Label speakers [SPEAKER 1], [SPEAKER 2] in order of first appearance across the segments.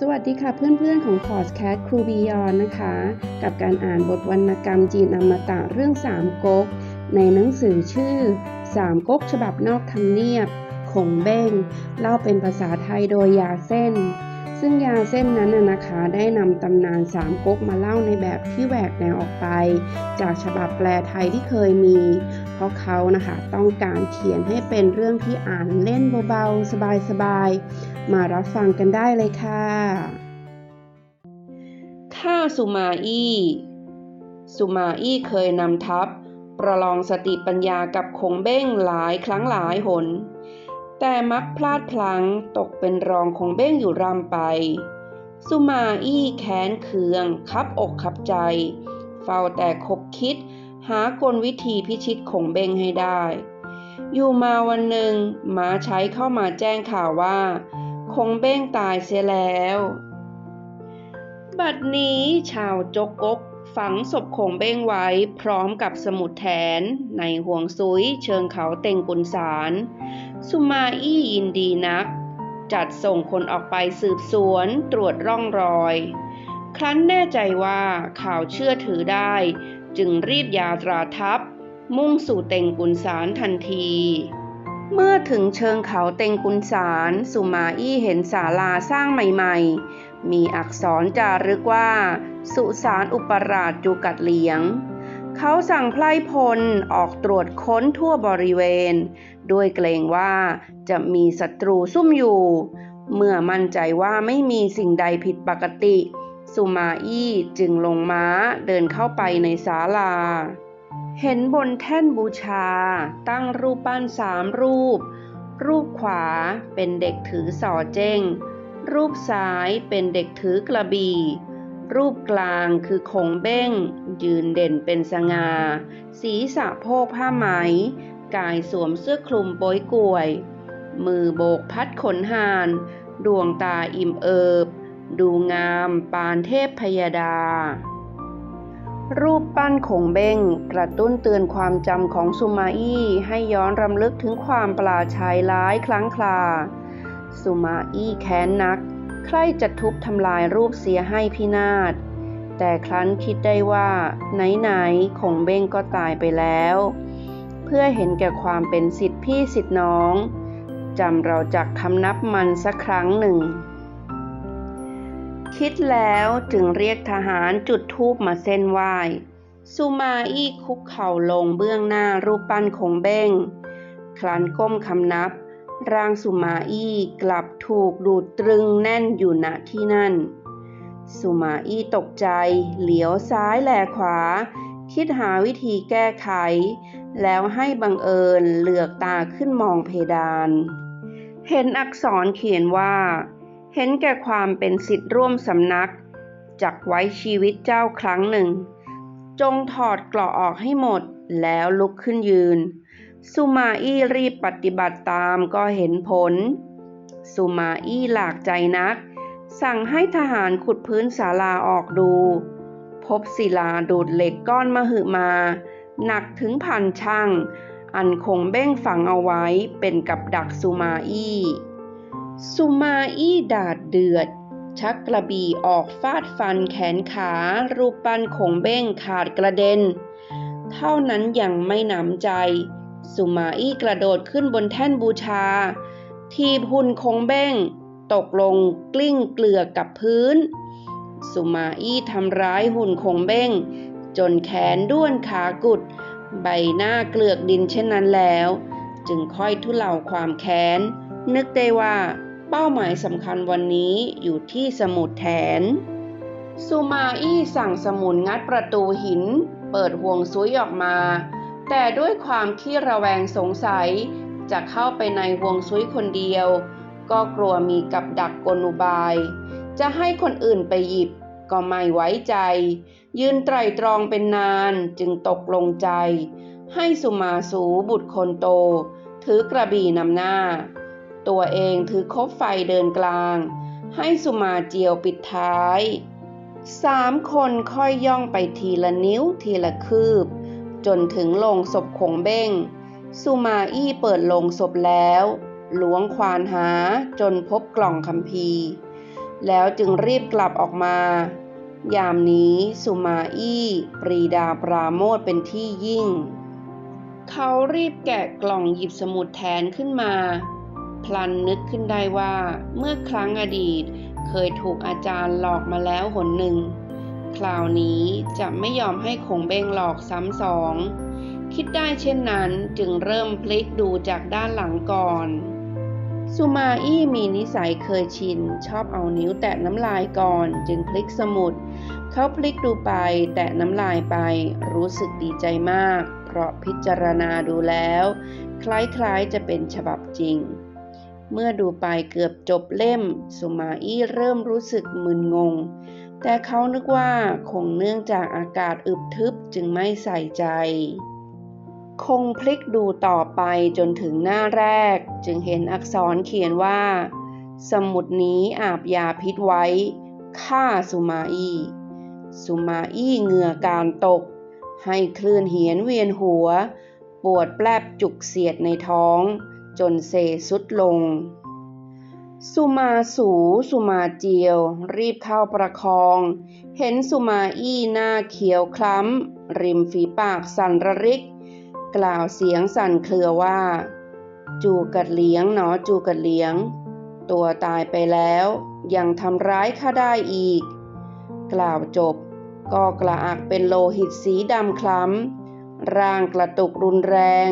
[SPEAKER 1] สวัสดีค่ะเพื่อนๆของพอดแคสต์ครูบียอนนะคะ กับการอ่านบทวรรณกรรมจีนอมตะเรื่องสามก๊ก ในหนังสือชื่อสามก๊กฉบับนอกทำเนียบขงเบ้งเล่าเป็นภาษาไทยโดยยาเส้น ซึ่งยาเส้นนั้นนะคะได้นำตำนานสามก๊กมาเล่าในแบบที่แหวกแนวออกไป จากฉบับแปลไทยที่เคยมี เพราะเขานะคะต้องการเขียนให้เป็นเรื่องที่อ่านเล่นเบาๆ สบายๆ มารับฟังกันได้เลยค่ะ
[SPEAKER 2] ข้าสุมาอี้สุมาอี้เคยนำทัพ ประลองสติปัญญากับคงเบ้งหลายครั้งหลายหน แต่มักพลาดพลั้งตกเป็นรองคงเบ้งอยู่รำไป สุมาอี้แค้นเคืองคับอกคับใจ เฝ้าแต่คบคิด หากลวิธีพิชิตคงเบงให้ได้ อยู่มาวันหนึ่งหมาใช้เข้ามาแจ้งข่าวว่า คงเบ้งตายเสียแล้ว บัดนี้ชาวจกกกฝังศพคงเบ้งไว้พร้อมกับสมุดแทน ในห่วงซุยเชิงเขาเต็งกุนสารสุมาอี้ยินดีนัก จัดส่งคนออกไปสืบสวนตรวจร่องรอย ครั้นแน่ใจว่าข่าวเชื่อถือได้ จึงรีบยาตราทัพ มุ่งสู่เต็งกุนสารทันที เมื่อถึงเชิงเขาเต็งกุนสารสุมาอี้เห็นศาลาสร้างใหม่ ๆ มีอักษรจารึกว่า สุสานอุปราชจูกัดเหลียงเขาสั่งไพร่พลออกตรวจค้นทั่วบริเวณ ด้วยเกรงว่าจะมีศัตรูซุ่มอยู่ เมื่อมั่นใจว่าไม่มีสิ่งใดผิดปกติ สุมาอี้จึงลงม้าเดินเข้าไปในศาลา เห็นบนแท่นบูชา ตั้งรูปปั้นสามรูป รูปขวาเป็นเด็กถือสอเจ้ง รูปซ้ายเป็นเด็กถือกระบี่รูปกลางคือคงเบ้ง ยืนเด่นเป็นสง่าศีรษะโพกผ้าไหม กายสวมเสื้อคลุมโป้ยกวย มือโบกพัดขนหาน ดวงตาอิ่มเอิบ ดูงามปานเทพพยดา รูปปั้นคงเบ้งกระตุ้นเตือนความจำของสุมาอี้ให้ย้อนรำลึกถึงความปลาชัยร้ายครั้งคลา สุมาอี้แค้นนัก ใครจะทุบทำลายรูปเสียให้พินาศ แต่ครั้นคิดได้ว่า ไหนๆคงเบ้งก็ตายไปแล้ว เพื่อเห็นแก่ความเป็นสิทธิพี่สิทธิน้องจำเราจักคำนับมันสักครั้งหนึ่ง คิดแล้วจึงเรียกทหารจุดธูปมาเส้นไหว้สุมาอี้คุกเข่าลงเบื้องหน้ารูปปั้นคงเบ้งครั้นก้มคำนับ ร่างสุมาอี้กลับถูกดูดตรึงแน่นอยู่ณที่นั่น สุมาอี้ตกใจเหลียวซ้ายแลขวา คิดหาวิธีแก้ไข แล้วให้บังเอิญเหลือกตาขึ้นมองเพดาน เห็นอักษรเขียนว่า เห็นแก่ความเป็นสิทธิ์ร่วมสำนัก จักไว้ชีวิตเจ้าครั้งหนึ่ง จงถอดเกราะออกให้หมดแล้วลุกขึ้นยืน สุมาอี้รีบปฏิบัติตามก็เห็นผล สุมาอี้หลากใจนัก สั่งให้ทหารขุดพื้นศาลาออกดู พบศิลาดูดเหล็กก้อนมหึมา หนักถึงพันช่างอันคงเบ้งฝังเอาไว้เป็นกับดักสุมาอี้ สุมาอี้ดาดเดือด ชักกระบี่ออกฟาดฟันแขนขา รูปปั้นคงเบ้งขาดกระเด็น เท่านั้นยังไม่หนำใจ สุมาอี้กระโดดขึ้นบนแท่นบูชา ทีบหุ่นคงเบ้ง ตกลงกลิ้งเกลือกับพื้น สุมาอี้ทำร้ายหุ่นคงเบ้ง จนแขนด้วนขากุด ใบหน้าเกลือกดินเช่นนั้นแล้ว จึงค่อยทุเลาความแค้น นึกได้ว่าเป้าหมายสำคัญวันนี้อยู่ที่สมุดแทนสุมาอี้สั่งสมุนงัดประตูหิน เปิดห่วงซุยออกมา แต่ด้วยความขี้ระแวงสงสัย จะเข้าไปในห่วงซุยคนเดียว ก็กลัวมีกับดักกลอุบาย จะให้คนอื่นไปหยิบก็ไม่ไว้ใจ ยืนไตรตรองเป็นนานจึงตกลงใจ ให้สุมาสูบุตรคนโต ถือกระบี่นำหน้า ตัวเองถือคบไฟเดินกลาง ให้สุมาเจียวปิดท้ายสามคนค่อยย่องไปทีละนิ้วทีละคืบ จนถึงโลงศพคงเบ้ง สุมาอี้เปิดโลงศพแล้วหลวงควานหาจนพบกล่องคัมภีร์แล้วจึงรีบกลับออกมา ยามนี้สุมาอี้ปรีดาปราโมทเป็นที่ยิ่ง เขารีบแกะกล่องหยิบสมุดแทนขึ้นมา พลันนึกขึ้นได้ว่า เมื่อครั้งอดีตเคยถูกอาจารย์หลอกมาแล้วหนหนึ่ง คราวนี้จะไม่ยอมให้คงเบงหลอกซ้ำสอง คิดได้เช่นนั้นจึงเริ่มพลิกดูจากด้านหลังก่อนสุมาอี้มีนิสัยเคยชิน ชอบเอานิ้วแตะน้ำลายก่อน จึงพลิกสมุด เขาพลิกดูไป แตะน้ำลายไป รู้สึกดีใจมาก เพราะพิจารณาดูแล้ว คล้ายๆจะเป็นฉบับจริง เมื่อดูไปเกือบจบเล่ม สุมาอี้เริ่มรู้สึกมึนงง แต่เขานึกว่าคงเนื่องจากอากาศอึบทึบจึงไม่ใส่ใจ คงพลิกดูต่อไปจนถึงหน้าแรก จึงเห็นอักษรเขียนว่า สมุดนี้อาบยาพิษไว้ฆ่าสุมาอี้สุมาอี้เหงื่อการตก ให้คลื่นเหียนเวียนหัว ปวดแปลบจุกเสียดในท้อง จนเซสุดลง สุมาสูสุมาเจียว รีบเข้าประคอง เห็นสุมาอี้หน้าเขียวคล้ำ ริมฝีปากสั่นระริก กล่าวเสียงสั่นเครือว่า จูกัดเลี้ยงหนอจูกัดเลี้ยง ตัวตายไปแล้ว ยังทำร้ายข้าได้อีก กล่าวจบก็กระอักเป็นโลหิตสีดำคล้ำร่างกระตุกรุนแรง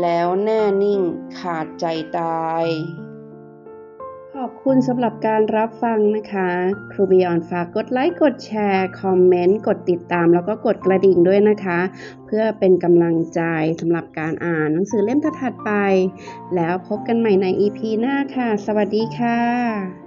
[SPEAKER 2] แล้วแน่นิ่งขาดใจตาย
[SPEAKER 1] ขอบคุณสำหรับการรับฟังนะคะครูบิยอนฝากกดไลค์ กดแชร์ คอมเมนต์ กดติดตาม แล้วก็กดกระดิ่งด้วยนะคะ เพื่อเป็นกำลังใจสำหรับการอ่านหนังสือเล่มถัดไป แล้วพบกันใหม่ใน EP หน้าค่ะ สวัสดีค่ะ